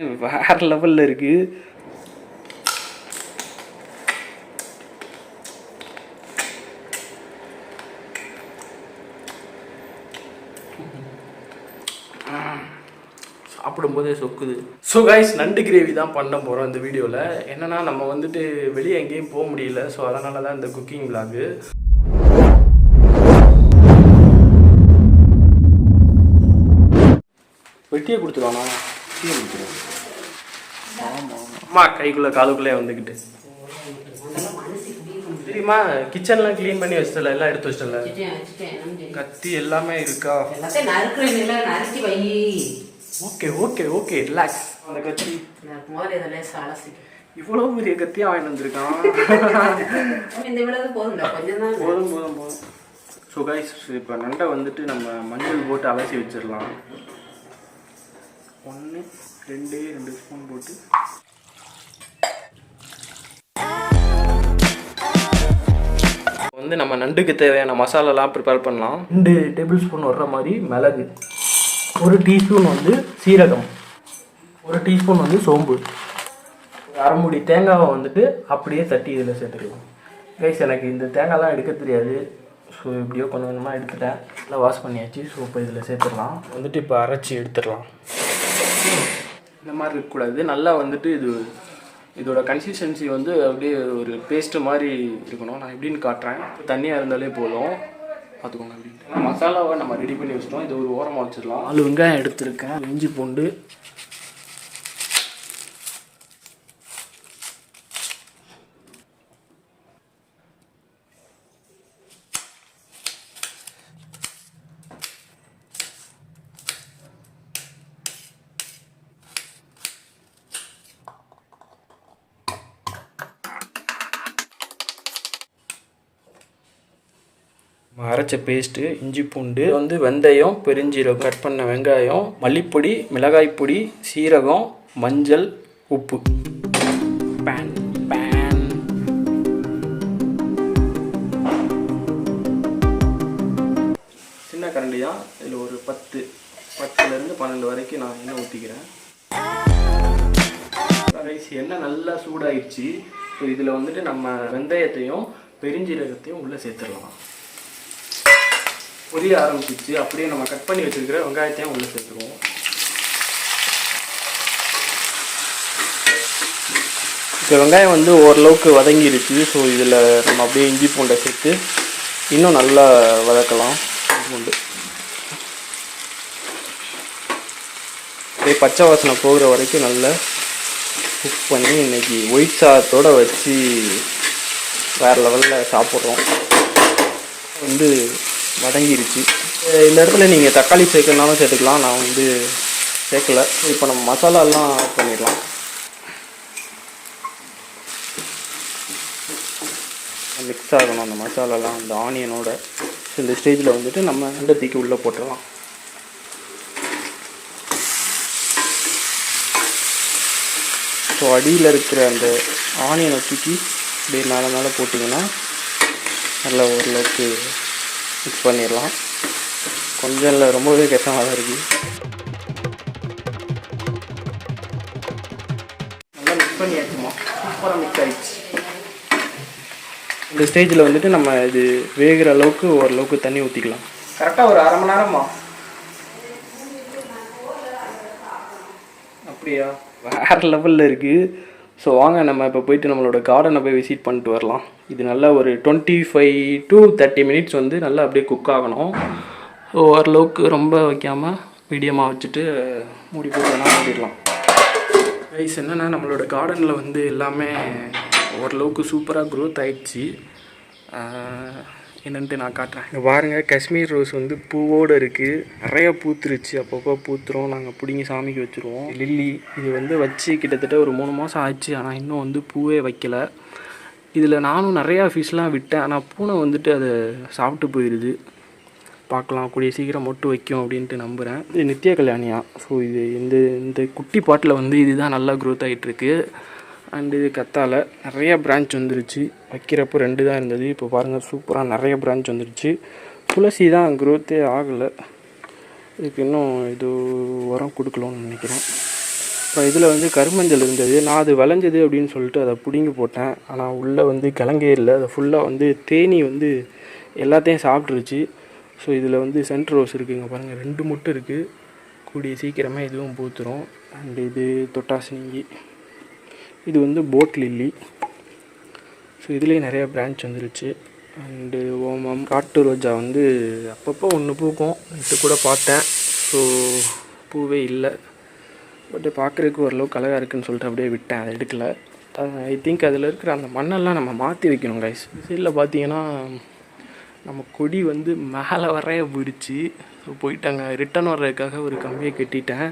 வேற லெவலில் இருக்குது சாப்பிடும்போதே சொக்குது. ஸோ கைஸ் நண்டு கிரேவி தான் பண்ண போகிறோம் இந்த வீடியோவில் என்னென்னா நம்ம வந்துட்டு வெளியே எங்கேயும் போக முடியல. ஸோ அதனால தான் இந்த குக்கிங் விளாகு வெட்டியே கொடுத்துருவானா? அம்மா கைக்குள்ளே காதுக்குள்ளே வந்துக்கிட்டு. தெரியுமா கிச்சன்லாம் க்ளீன் பண்ணி வச்சிட்டல எல்லாம் எடுத்து வச்சிட்டல. கத்தி எல்லாமே இருக்கா. ஓகே ஓகே ஓகே ரிலாக்ஸ் அந்த கத்தி. நான் முதல்ல இதை லேசா அலசிக்க. இவ்வளோ பெரிய கத்தியாக வாங்கிட்டு வந்திருக்கான்? இவ்வளவு. போதும் போதும் போதும். ஸோ கைஸ் இப்போ நண்டை வந்துட்டு நம்ம மஞ்சள் போட்டு அலசி வச்சிடலாம். ஒன்று ரெண்டே ரெண்டு ஸ்பூன் போட்டு. இப்போ வந்து நம்ம நண்டுக்கு தேவையான மசாலாலாம் ப்ரிப்பேர் பண்ணலாம். ரெண்டு டேபிள் ஸ்பூன் வர்ற மாதிரி மிளகு ஒரு டீஸ்பூன் வந்து சீரகம் ஒரு டீஸ்பூன் வந்து சோம்பு ஒரு அரை மூடி தேங்காவை வந்துட்டு அப்படியே தட்டி இதில் சேர்த்துக்கலாம். கைஸ் எனக்கு இந்த தேங்காய்லாம் எடுக்க தெரியாது. ஸோ எப்படியோ கொஞ்சம் கொஞ்சமாக எடுத்துட்டேன். நல்லா வாஷ் பண்ணியாச்சு. ஸோ இப்போ இதில் சேர்த்துடலாம். வந்துட்டு இப்போ அரைச்சி எடுத்துடலாம். இந்த மாதிரி இருக்கக்கூடாது. நல்லா வந்துட்டு இது இதோட கன்சிஸ்டன்சி வந்து அப்படியே ஒரு பேஸ்ட்டு மாதிரி இருக்கணும். நான் எப்படின்னு காட்டுறேன். தண்ணியாக இருந்தாலே போதும். பார்த்துக்கோங்க அப்படின்ட்டு மசாலாவை நம்ம ரெடி பண்ணி வச்சிட்டோம். இது ஒரு ஓரமாக வச்சிடலாம். ஆளு வெங்காயம் எடுத்திருக்கேன். இஞ்சி பூண்டு அரைச்ச பேஸ்ட்டு இஞ்சி பூண்டு வந்து வெந்தயம் பெருஞ்சீரகம் கட் பண்ண வெங்காயம் மல்லிப்பொடி மிளகாய் பொடி சீரகம் மஞ்சள் உப்பு. பேன் பேன் சின்ன கரண்டி தான் இதில் ஒரு பத்து. பத்துலேருந்து பன்னெண்டு வரைக்கும் நான் எண்ணெய் ஊற்றிக்கிறேன் ரைஸ் எண்ணெய் நல்லா சூடாயிடுச்சு. ஸோ இதில் வந்துட்டு நம்ம வெந்தயத்தையும் பெருஞ்சீரகத்தையும் உள்ளே சேர்த்துடலாம். பொரிய ஆரம்பிச்சிச்சு அப்படியே நம்ம கட் பண்ணி வச்சிருக்கிற வெங்காயத்தையும் உள்ளே சேர்த்துருவோம் இப்போ வெங்காயம் வந்து ஓரளவுக்கு வதங்கிருச்சு. ஸோ இதில் நம்ம அப்படியே இஞ்சி பூண்டை சேர்த்து இன்னும் நல்லா வதக்கலாம். பூண்டு. அப்படியே பச்சை வாசனை போகிற வரைக்கும் நல்லா குக் பண்ணி இன்னைக்கு ஒயிட் சாதத்தோடு வச்சு வேறு லெவலில் சாப்பிட்றோம். வந்து வதங்கிருச்சு. இந்த இடத்துல நீங்கள் தக்காளி சேர்க்கணுனாலும் சேர்த்துக்கலாம். நான் வந்து சேர்க்கல. இப்போ நம்ம மசாலாலாம் ஆட் பண்ணிடலாம். மிக்ஸ் ஆகணும் அந்த மசாலாலாம் அந்த ஆனியனோட இந்த ஸ்டேஜில் வந்துட்டு நம்ம ரெண்டு தூக்கி உள்ளே போட்டுடலாம். ஸோ அடியில் இருக்கிற அந்த ஆனியனை தூக்கி அப்படியே மேலே மேலே போட்டிங்கன்னா நல்லா ஓரளவுக்கு ஃபிக்ஸ் பண்ணிடலாம். கொஞ்சம் இல்லை ரொம்பவே கஷ்டமாக தான் இருக்குது நல்லா மிக்ஸ் பண்ணியாச்சுமா. சூப்பராக மிக்ஸ் ஆகிடுச்சு இந்த ஸ்டேஜில் வந்துட்டு நம்ம இது வேகிற அளவுக்கு ஓரளவுக்கு தண்ணி ஊற்றிக்கலாம் கரெக்டாக ஒரு அரை மணி நேரமா? அப்படியா? வேறு லெவலில் இருக்குது ஸோ வாங்க நம்ம இப்போ போயிட்டு நம்மளோட கார்டனை போய் விசிட் பண்ணிட்டு வரலாம். இது நல்லா ஒரு twenty five to thirty minutes வந்து நல்லா அப்படியே குக் ஆகணும். ஸோ ஓரளவுக்கு ரொம்ப வைக்காமல் மீடியமாக வச்சுட்டு மூடி போட்டு மூடிடலாம். ரைஸ் என்னென்னா நம்மளோட கார்டனில் வந்து எல்லாமே ஓரளவுக்கு சூப்பராக க்ரோத் ஆயிடுச்சு. என்னன்ட்டு நான் காட்டுறேன். இங்க பாருங்கள் காஷ்மீர் ரோஸ் வந்து பூவோடு இருக்குது நிறைய பூத்துருச்சு. அப்பப்போ பூத்துரும். நாங்கள் பிடிங்கி சாமிக்கு வச்சுருவோம். லில்லி இது வந்து வச்சு கிட்டத்தட்ட ஒரு மூணு மாதம் ஆச்சு ஆனால் இன்னும் வந்து பூவே வைக்கல. இதில் நானும் நிறையா ஃபிஷ்லாம் விட்டேன். ஆனால் பூனை வந்துட்டு அதை சாப்பிட்டு போயிடுது பார்க்கலாம். கூடிய சீக்கிரம் மொட்டு வைக்கும் அப்படின்ட்டு நம்புகிறேன் இது நித்திய கல்யாணியா. ஸோ இது இந்த இந்த குட்டி பாட்டில் வந்து இதுதான் நல்லா க்ரோத் ஆகிட்டுருக்கு அண்ட் இது கத்தால நிறைய பிரான்ச் வந்துருச்சு. வைக்கிறப்போ ரெண்டு தான் இருந்தது. இப்போ பாருங்கள் சூப்பராக நிறைய பிரான்ச் வந்துருச்சு. துளசி தான் க்ரோத்தே ஆகலை. இதுக்கு இன்னும் இது உரம் கொடுக்கலன்னு நினைக்கிறேன். இப்போ இதில் வந்து கருமஞ்சள் இருந்தது. நான் அது விளைஞ்சது அப்படின்னு சொல்லிட்டு அதை பிடுங்கி போட்டேன். ஆனால் உள்ளே வந்து கிழங்கே இல்லை. அதை ஃபுல்லாக வந்து தேனி வந்து எல்லாத்தையும் சாப்பிட்ருச்சு ஸோ இதில் வந்து சென்ட் ரோஸ் இருக்குதுங்க பாருங்கள் ரெண்டு முட்டை இருக்குது கூடிய சீக்கிரமாக இதுவும் பூத்துரும். அண்ட் இது தொட்டாசினிங்கி இது வந்து போட் லில்லி. ஸோ இதுலேயே நிறைய பிரான்ச் வந்துருச்சு. அண்டு ஓமம் காட்டு ரோஜா வந்து அப்பப்போ ஒன்று பூக்கும். நேற்று கூட பார்த்தேன். ஸோ பூவே இல்லை. பட் பார்க்குறதுக்கு ஓரளவுக்கு அழகாக இருக்குன்னு சொல்லிட்டு அப்படியே விட்டேன். அதை எடுக்கல. ஐ திங்க் அதில் இருக்கிற அந்த மண்ணெல்லாம் நம்ம மாற்றி வைக்கணும் கைஸ் சைடில் பார்த்தீங்கன்னா நம்ம கொடி வந்து மேலே வரைய போயிடுச்சு. ஸோ போயிட்டாங்க. ரிட்டர்ன் வர்றதுக்காக ஒரு கம்பியை கட்டிட்டேன்.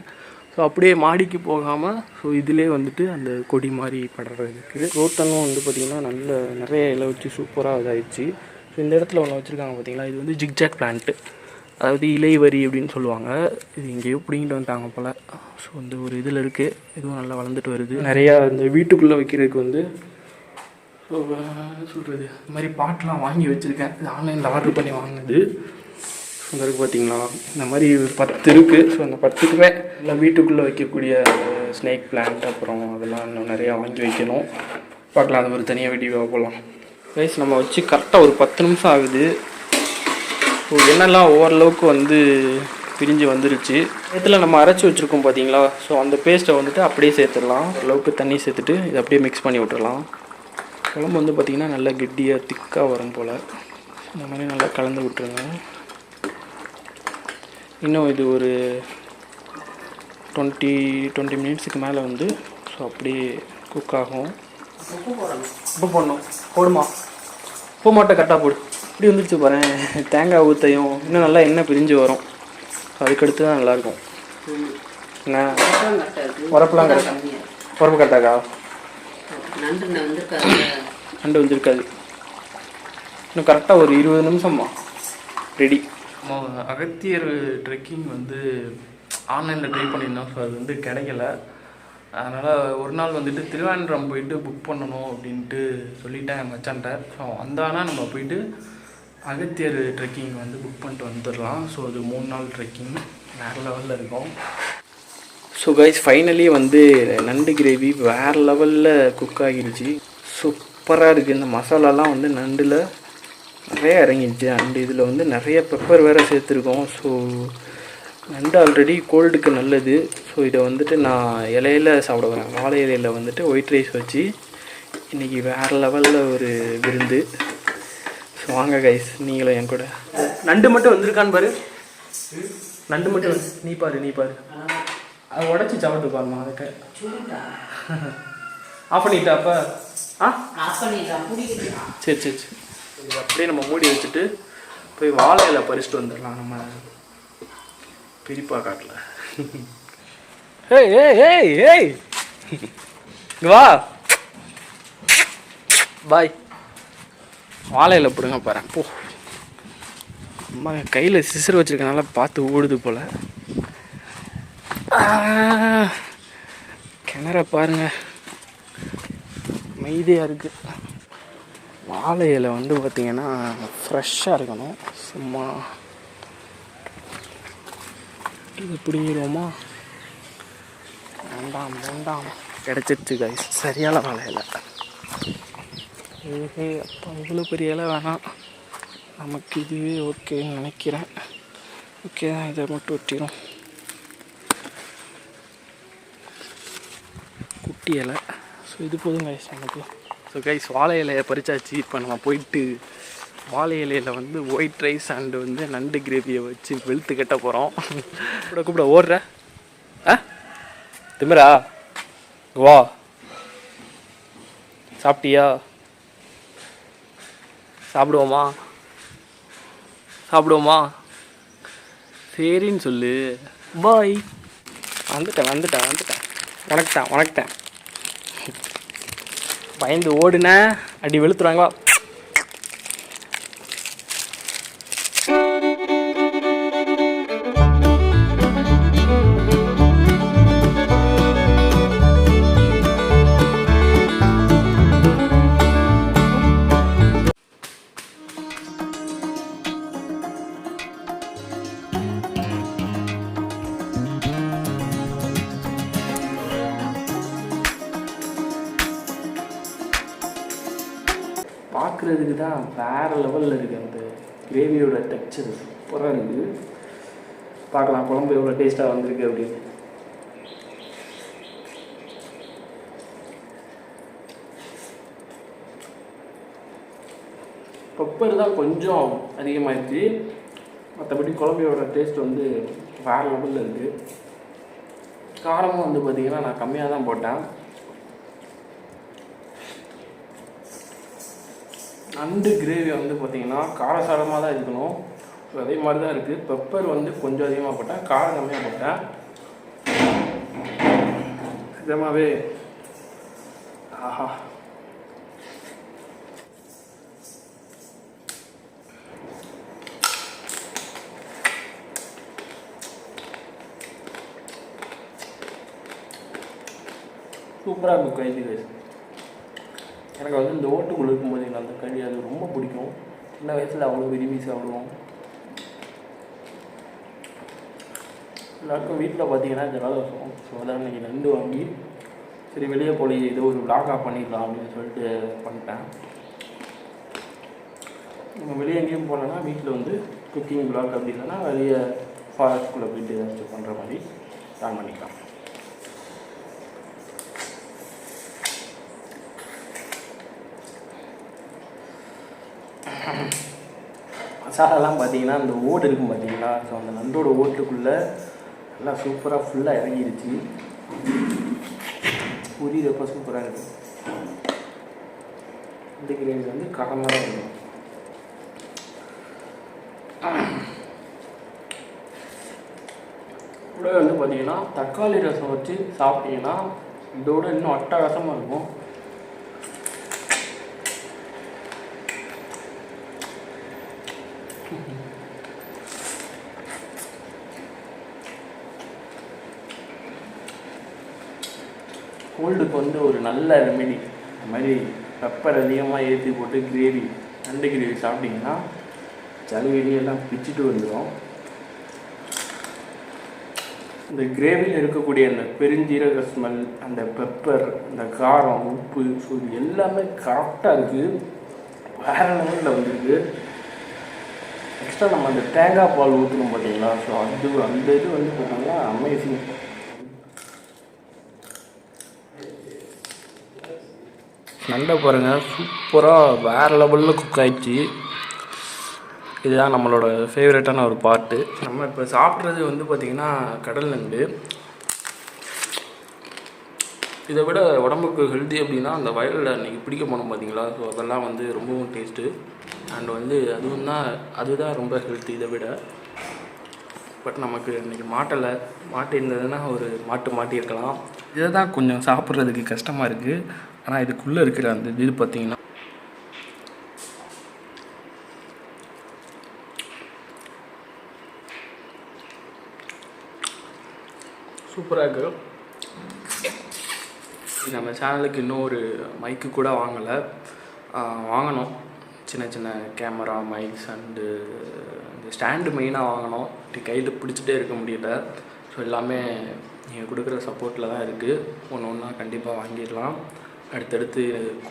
ஸோ அப்படியே மாடிக்கு போகாமல் ஸோ இதிலே வந்துட்டு அந்த கொடி மாதிரி படுறதுக்கு. ரோட்டனும் வந்து பார்த்திங்கன்னா நல்ல நிறைய இலை வச்சு சூப்பராக இதாகிடுச்சு ஸோ இந்த இடத்துல ஒன்று வச்சுருக்காங்க பார்த்திங்களா இது வந்து ஜிக்ஜாக் பிளான்ட்டு அதாவது இலை வரி அப்படின்னு சொல்லுவாங்க. இது எங்கேயோ பிடிங்கிட்டு வந்துட்டாங்க போல். ஸோ இந்த ஒரு இதில் இருக்குது இதுவும் நல்லா வளர்ந்துட்டு வருது. நிறையா இந்த வீட்டுக்குள்ளே வைக்கிறதுக்கு வந்து ஸோ சொல்கிறது இந்த மாதிரி பாட்டெலாம் வாங்கி வச்சுருக்கேன். இது ஆன்லைனில் ஆர்டர் பண்ணி வாங்கினது. அங்கே இருக்குது பார்த்தீங்களா இந்த மாதிரி பத்து இருக்குது ஸோ அந்த பத்துக்குமே எல்லாம் வீட்டுக்குள்ளே வைக்கக்கூடிய ஸ்னேக் பிளான்ட் அப்புறம் அதெல்லாம் இன்னும் நிறையா வாங்கி வைக்கணும். பார்க்கலாம் அது ஒரு தனியாக வீடியோவாக போகலாம் ரைஸ் நம்ம வச்சு கரெக்டாக ஒரு பத்து நிமிஷம் ஆகுது. ஸோ என்னெல்லாம் ஓரளவுக்கு வந்து பிரிஞ்சு வந்துருச்சு. இதில் நம்ம அரைச்சி வச்சுருக்கோம் பார்த்தீங்களா ஸோ அந்த பேஸ்ட்டை வந்துட்டு அப்படியே சேர்த்துடலாம். ஓரளவுக்கு தண்ணி சேர்த்துட்டு இதை அப்படியே மிக்ஸ் பண்ணி விட்டுறலாம் குழம்பு வந்து பார்த்திங்கன்னா நல்லா கெட்டியாக திக்காக வரும் போல். இந்த மாதிரி நல்லா கலந்து விட்டுருங்க. இன்னும் இது ஒரு டுவெண்ட்டி டுவெண்ட்டி மினிட்ஸுக்கு மேலே வந்து ஸோ அப்படியே குக் ஆகும். உப்பு போடணும். போடுமா? உப்பு மாட்டை கரெக்டாக போடு. இப்படி வந்துருச்சு பாரு. தேங்காய் ஊற்றையும் இன்னும் நல்லா எண்ணெய் பிரிஞ்சு வரும். அதுக்கடுத்து தான் நல்லாயிருக்கும். என்ன? உரப்புலாம் கரெக்டாக உரப்புலாம் உரப்பு கரெக்டாக்கா நண்டு வந்திருக்காது. இன்னும் கரெக்டாக ஒரு இருபது நிமிஷம்மா. ரெடி அகத்தியர் ட்ரெக்கிங் வந்து ஆன்லைனில் ட்ரை பண்ணியிருந்தோம். ஸோ அது வந்து கிடைக்கல. அதனால் ஒரு நாள் வந்துட்டு திருவானந்தபுரம் போயிட்டு புக் பண்ணணும் அப்படின்ட்டு சொல்லிட்டேன் என் மச்சான்ட்ட. ஸோ வந்தானா நம்ம போயிட்டு அகத்தியர் ட்ரெக்கிங் வந்து புக் பண்ணிட்டு வந்துடலாம். ஸோ அது மூணு நாள் ட்ரெக்கிங் வேறு லெவலில் இருக்கும். ஸோ கைஸ் ஃபைனலி வந்து நண்டு கிரேவி வேறு லெவலில் குக் ஆகிருச்சு. சூப்பராக இருக்குது இந்த மசாலாலாம் வந்து நண்டில் நிறைய இறங்கிடுச்சு. அண்ட் இதில் வந்து நிறைய பெப்பர் வேறு சேர்த்துருக்கோம். ஸோ நண்டு ஆல்ரெடி கோல்டுக்கு நல்லது. ஸோ இதை வந்துட்டு நான் இலையில சாப்பிட வரேன். வாழை இலையில வந்துட்டு ஒயிட் ரைஸ் வச்சு இன்றைக்கி வேறு லெவலில் ஒரு விருந்து. ஸோ வாங்க கைஸ் நீங்களும் என் கூட. நண்டு மட்டும் வந்திருக்கான்னு பாரு. நண்டு மட்டும் வந்து- நீ பாரு நீ பாரு. அதை உடச்சி சாப்பிட்டு பாருமா அதுக்கு ஆஃப் பண்ணிட்டா அப்போ? ஆ? சரி சரி சரி. இது அப்படியே நம்ம மூடி வச்சுட்டு போய் வாழை இலை பறிச்சுட்டு வந்துடலாம் நம்ம பிரிப்பா காட்டில். ஏய் ஏய் ஏய் ஏய். வா. பாய். வாழை இலை பிடுங்க பாரு. போ. அம்மா கையில் சிசர் வச்சிருக்கனால பார்த்து ஓடுது போல். கிணற பாருங்க. மைதியாக இருக்குது வாழை இலை வந்து பார்த்திங்கன்னா ஃப்ரெஷ்ஷாக இருக்கணும். சும்மா இது பிடிங்கிடுவோமா வேண்டாம் வேண்டாம். கிடச்சிருச்சு கைஸ் சரியான வாழை இலை. ஏஹே அப்போ இவ்வளோ பெரிய இலை வேணாம். நமக்கு இதுவே ஓகேன்னு நினைக்கிறேன். ஓகே தான் இதை மட்டும் ஒட்டிடும் குட்டி இலை. ஸோ இது போதும் கைஸ் நமக்கு. ஸோ கைஸ் வாழை இலையை பறிச்சாச்சு. இப்போ நம்ம போயிட்டு வாழை இலையில வந்து ஒயிட் ரைஸ் அண்டு வந்து நண்டு கிரேவியை வச்சு வெளுத்து கட்ட போகிறோம் கூட கூப்பிட ஓடுற. ஆ? திமிரா? வா. சாப்பிட்டியா? சாப்பிடுவோமா? சாப்பிடுவோமா? சரின்னு சொல்லு. பாய் வந்துட்டேன் வந்துட்டேன் வந்துட்டேன். உனக்குட்டேன் உனக்குட்டேன் பயந்து ஓடுனேன் அடி வெளுத்துறாங்க பார்க்குறதுக்கு தான் வேறு லெவலில் இருக்குது அந்த கிரேவியோட டெக்ஸ்சர் சூப்பராக இருக்குது பார்க்கலாம் குழம்பு எவ்வளோ டேஸ்ட்டாக வந்திருக்கு அப்படின்னு. பெப்பர் தான் கொஞ்சம் அதிகமாகிடுச்சு மற்றபடி குழம்பையோட டேஸ்ட் வந்து வேறு லெவலில் இருக்குது காரமும் வந்து பார்த்திங்கன்னா நான் கம்மியாக தான் போட்டேன். நண்டு கிரேவி வந்து பார்த்திங்கன்னா காரசாரமாக தான் இருக்கணும். அதே மாதிரி தான் இருக்குது பெப்பர் வந்து கொஞ்சம் அதிகமாக போட்டேன் காரம் கம்மியாக போட்டேன் நிஜமாகவே ஆஹா. சூப்பராக இருக்கும் கைதி ரைஸ் எனக்கு வந்து இந்த ஓட்டுக்குள்ள இருக்கும்போது எனக்கு அந்த கறி அது ரொம்ப பிடிக்கும். சின்ன வயசில் அவ்வளோ விரும்பி சாப்பிடுவோம். எல்லாருக்கும் வீட்டில் பார்த்தீங்கன்னா ஜலதோஷம் ஸோ அதான் இன்னைக்கு நண்டு வாங்கி சரி வெளியே போய் ஏதோ ஒரு vlog-ஆ பண்ணிடலாம் அப்படின்னு சொல்லிட்டு பண்ணிட்டேன். நம்ம வெளியே எங்கேயும் போனோன்னா வீட்டில் வந்து குக்கிங் vlog அப்படி இல்லைன்னா வெளியே ஃபாரஸ்ட்குள்ளே போயிட்டு ஏதாச்சும் பண்ணுற மாதிரி பிளான் பண்ணிக்கலாம். மசாலாலாம் பார்த்தீங்கன்னா அந்த ஓடு இருக்கும் பார்த்தீங்கன்னா ஸோ அந்த நண்டோட ஓட்டுக்குள்ளே நல்லா சூப்பராக ஃபுல்லாக இறங்கிடுச்சு புரியுறப்ப சூப்பராக இருக்குது இந்த கிரேவி வந்து காரமாக இருக்கும் கூட வந்து பார்த்தீங்கன்னா தக்காளி ரசம் வச்சு சாப்பிட்டீங்கன்னா இதோட இன்னும் அட்டகாசமாக இருக்கும். கோல்டுக்கு வந்து ஒரு நல்ல ரெமெடி இந்த மாதிரி பெப்பர் அதிகமாக ஏற்றி போட்டு கிரேவி நண்டு கிரேவி சாப்பிட்டிங்கன்னா சளிவெளி எல்லாம் பிச்சுட்டு வந்துடும் இந்த கிரேவியில் இருக்கக்கூடிய அந்த பெருஞ்சீரக ஸ்மெல் அந்த பெப்பர் அந்த காரம் உப்பு ஸோ இது எல்லாமே கரெக்டாக இருக்குது வேற லெவலில் வந்துருக்கு. எக்ஸ்ட்ரா நம்ம அந்த தேங்காய் பால் ஊற்றணும் பார்த்தீங்களா ஸோ அது அந்த இது வந்து பார்த்தீங்கன்னா அமேசிங் நண்டை பாருங்கள் சூப்பராக வேறு லெவலில் குக் ஆயிடுச்சு. இதுதான் நம்மளோட ஃபேவரட்டான ஒரு பார்ட்டு நம்ம இப்போ சாப்பிட்றது வந்து பார்த்திங்கன்னா கடல் நண்டு. இதை விட உடம்புக்கு ஹெல்த்தி அப்படின்னா அந்த வயலில் அன்றைக்கி பிடிக்க போனோம் பார்த்தீங்களா ஸோ அதெல்லாம் வந்து ரொம்பவும் டேஸ்ட்டு அண்ட் வந்து அதுவும் தான் அதுதான் ரொம்ப ஹெல்த்தி இதை விட. பட் நமக்கு இன்றைக்கி மாட்டலை. மாட்டு இருந்ததுன்னா ஒரு மாட்டு மாட்டியிருக்கலாம். இதை தான் கொஞ்சம் சாப்பிட்றதுக்கு கஷ்டமாக இருக்குது ஆனால் இதுக்குள்ளே இருக்கிற அந்த இது பார்த்தீங்கன்னா சூப்பராக இருக்குது நம்ம சேனலுக்கு இன்னும் ஒரு மைக்கு கூட வாங்கலை. வாங்கணும். சின்ன சின்ன கேமரா மைக்ஸ் அண்டு இந்த ஸ்டாண்டு மெயினாக வாங்கணும். இப்படி கையில் பிடிச்சிட்டே இருக்க முடியல. ஸோ எல்லாமே நீங்கள் கொடுக்குற சப்போர்ட்டில் தான் இருக்குது ஒன்று ஒன்றா கண்டிப்பாக வாங்கிடலாம். அடுத்தடுத்து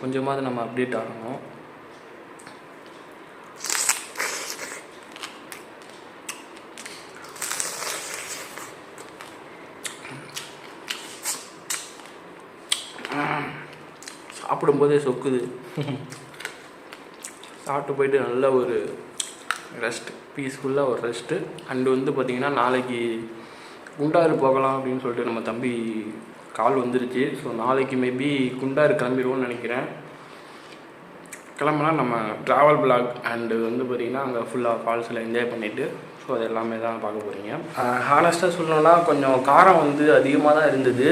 கொஞ்சமாவது நம்ம அப்டேட் ஆகணும். சாப்பிடும்போதே சொக்குது. சாப்பிட்டு போயிட்டு நல்ல ஒரு ரெஸ்ட் பீஸ்ஃபுல்லாக ஒரு ரெஸ்ட்டு அண்டு வந்து பார்த்திங்கன்னா நாளைக்கு குண்டாறு போகலாம் அப்படின்னு சொல்லிட்டு நம்ம தம்பி கால் வந்துருச்சு. ஸோ நாளைக்கு மேபி குண்டாறு கிளம்பிடுவோம்னு நினைக்கிறேன். கிளம்புனா நம்ம ட்ராவல் பிளாக் அண்டு வந்து பார்த்திங்கன்னா அங்கே ஃபுல்லாக ஃபால்ஸில் என்ஜாய் பண்ணிவிட்டு ஸோ அது எல்லாமே தான் பார்க்க போகிறீங்க ஹானஸ்ட்டாக சொல்லணும்னா கொஞ்சம் காரம் வந்து அதிகமாக தான் இருந்தது.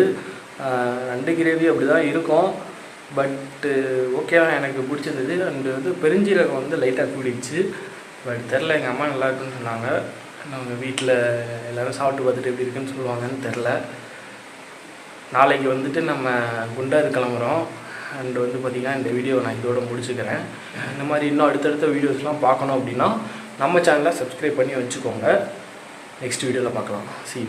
ரெண்டு கிரேவி அப்படி தான் இருக்கும் பட்டு ஓகேவா எனக்கு பிடிச்சிருந்தது. அண்டு வந்து பெருஞ்சீரகம் வந்து லைட்டாக கூடிடுச்சு. பட் தெரில எங்கள் அம்மா நல்லா இருக்குன்னு சொன்னாங்க. அவங்க வீட்டில் எல்லோரும் சாப்பிட்டு பார்த்துட்டு எப்படி இருக்குன்னு சொல்லுவாங்கன்னு தெரில நாளைக்கு வந்துட்டு நம்ம குண்டாறு கிளம்புறோம். அண்ட் வந்து பார்த்திங்கன்னா இந்த வீடியோ நான் இதோட முடிச்சுக்கிறேன். இந்த மாதிரி இன்னும் அடுத்தடுத்த வீடியோஸ்லாம் பார்க்கணும் அப்படின்னா நம்ம சேனலை சப்ஸ்கிரைப் பண்ணி வச்சுக்கோங்க. நெக்ஸ்ட் வீடியோவில் பார்க்கலாம். சீ